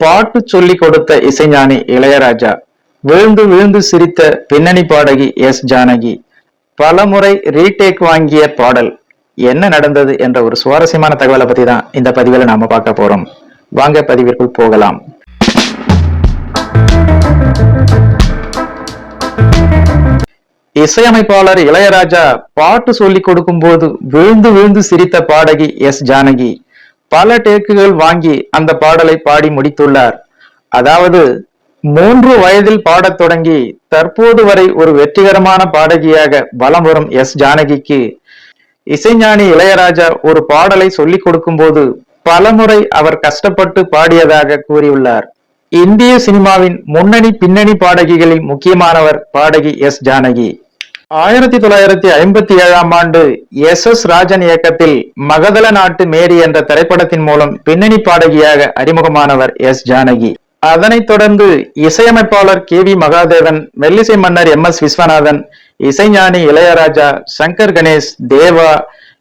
பாட்டு சொல்லி கொடுத்த இசைஞானி இளையராஜா விழுந்து விழுந்து சிரித்த பின்னணி பாடகி எஸ் ஜானகி பலமுறை ரீடேக் வாங்கிய பாடல் என்ன நடந்தது என்ற ஒரு சுவாரஸ்யமான தகவலை பத்தி தான் இந்த பதிவில் நாம பார்க்க போறோம். வாங்க பதிவிற்குள் போகலாம். இசையமைப்பாளர் இளையராஜா பாட்டு சொல்லி கொடுக்கும் போது விழுந்து விழுந்து சிரித்த பாடகி எஸ் ஜானகி பல டேக்குகள் வாங்கி அந்த பாடலை பாடி முடித்துள்ளார். அதாவது மூன்று வயதில் பாடத் தொடங்கி தற்போது வரை ஒரு வெற்றிகரமான பாடகியாக வலம் வரும் எஸ். ஜானகிக்கு இசைஞானி இளையராஜா ஒரு பாடலை சொல்லிக் கொடுக்கும்போது பலமுறை அவர் கஷ்டப்பட்டு பாடியதாக கூறியுள்ளார். இந்திய சினிமாவின் முன்னணி பின்னணி பாடகிகளில் முக்கியமானவர் பாடகி எஸ். ஜானகி. ஆயிரத்தி தொள்ளாயிரத்தி ஐம்பத்தி ஏழாம் ஆண்டு எஸ் எஸ் ராஜன் இயக்கத்தில் மகதல நாட்டு மேரி என்ற திரைப்படத்தின் மூலம் பின்னணி பாடகியாக அறிமுகமானவர் எஸ் ஜானகி. அதனைத் தொடர்ந்து இசையமைப்பாளர் கே வி மகாதேவன் மெல்லிசை மன்னர் எம் எஸ் விஸ்வநாதன் இசைஞானி இளையராஜா சங்கர் கணேஷ் தேவா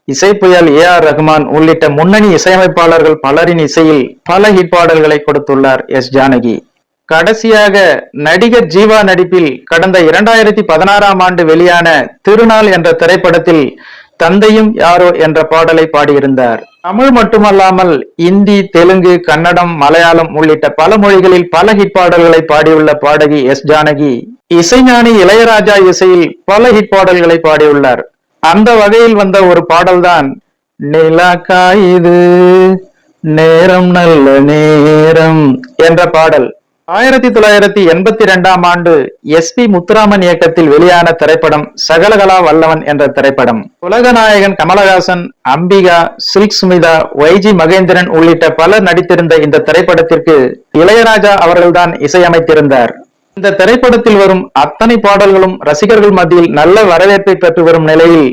இசைப்புயல் ஏ ஆர் ரஹ்மான் உள்ளிட்ட முன்னணி இசையமைப்பாளர்கள் பலரின் இசையில் பல ஹிட் பாடல்களை கொடுத்துள்ளார் எஸ் ஜானகி. கடைசியாக நடிகர் ஜீவா நடிப்பில் கடந்த இரண்டாயிரத்தி பதினாறாம் ஆண்டு வெளியான திருநாள் என்ற திரைப்படத்தில் தந்தையும் யாரோ என்ற பாடலை பாடியிருந்தார். தமிழ் மட்டுமல்லாமல் இந்தி தெலுங்கு கன்னடம் மலையாளம் உள்ளிட்ட பல மொழிகளில் பல ஹிட் பாடல்களை பாடியுள்ள பாடகி எஸ் ஜானகி இசைஞானி இளையராஜா இசையில் பல ஹிட் பாடல்களை பாடியுள்ளார். அந்த வகையில் வந்த ஒரு பாடல்தான் நிலா காயுது நேரம் நல்ல நேரம் என்ற பாடல். ஆயிரத்தி தொள்ளாயிரத்தி எண்பத்தி ரெண்டாம் ஆண்டு எஸ் பி முத்துராமன் இயக்கத்தில் வெளியான திரைப்படம் சகலகலா வல்லவன் என்ற திரைப்படம். உலகநாயகன் Kamal Haasan Ambika Silk Smitha Y G Mahendran உள்ளிட்ட பலர் நடித்திருந்த இந்த திரைப்படத்திற்கு இளையராஜா அவர்கள்தான் இசையமைத்திருந்தார். இந்த திரைப்படத்தில் வரும் அத்தனை பாடல்களும் ரசிகர்கள் மத்தியில் நல்ல வரவேற்பை பெற்று வரும் நிலையில்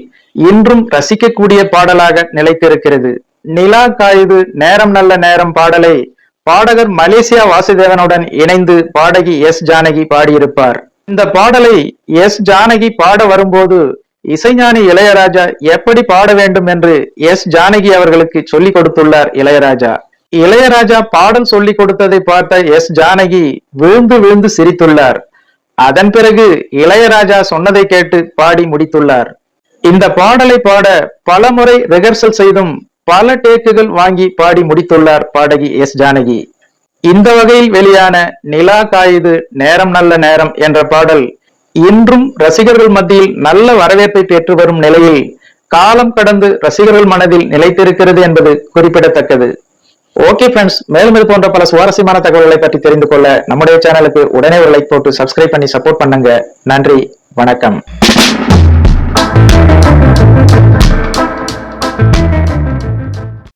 இன்றும் ரசிக்கக்கூடிய பாடலாக நிலைத்திருக்கிறது. நிலா காயுது நேரம் நல்ல நேரம் பாடலை பாடகர் மலேசியா வாசுதேவனுடன் இணைந்து பாடகி எஸ் ஜானகி பாடியிருப்பார். இந்த பாடலை எஸ் ஜானகி பாட வரும்போது இசைஞானி இளையராஜா எப்படி பாட வேண்டும் என்று எஸ் ஜானகி அவர்களுக்கு சொல்லிக் கொடுத்துள்ளார் இளையராஜா. இளையராஜா பாடல் சொல்லிக் கொடுத்ததை பார்த்த எஸ் ஜானகி விழுந்து விழுந்து சிரித்துள்ளார். அதன் பிறகு இளையராஜா சொன்னதை கேட்டு பாடி முடித்துள்ளார். இந்த பாடலை பாட பலமுறை ரிஹர்சல் செய்தும் பல டேக்குகள் வாங்கி பாடி முடித்துள்ளார் பாடகி எஸ் ஜானகி. இந்த வகையில் வெளியான நிலா காயுது நேரம் நல்ல நேரம் என்ற பாடல். இன்றும் ரசிகர்கள் மத்தியில் நல்ல வரவேற்பை பெற்று வரும் நிலையில் காலம் கடந்து ரசிகர்கள் மனதில் நிலைத்திருக்கிறது என்பது குறிப்பிடத்தக்கது. ஓகே ஃப்ரெண்ட்ஸ் மேலும் இது போன்ற பல சுவாரஸ்யமான தகவல்களை பற்றி தெரிந்து கொள்ள நம்முடைய சேனலுக்கு உடனே ஒரு லைக் போட்டு சப்ஸ்கிரைப் பண்ணி சப்போர்ட் பண்ணுங்க. நன்றி வணக்கம்.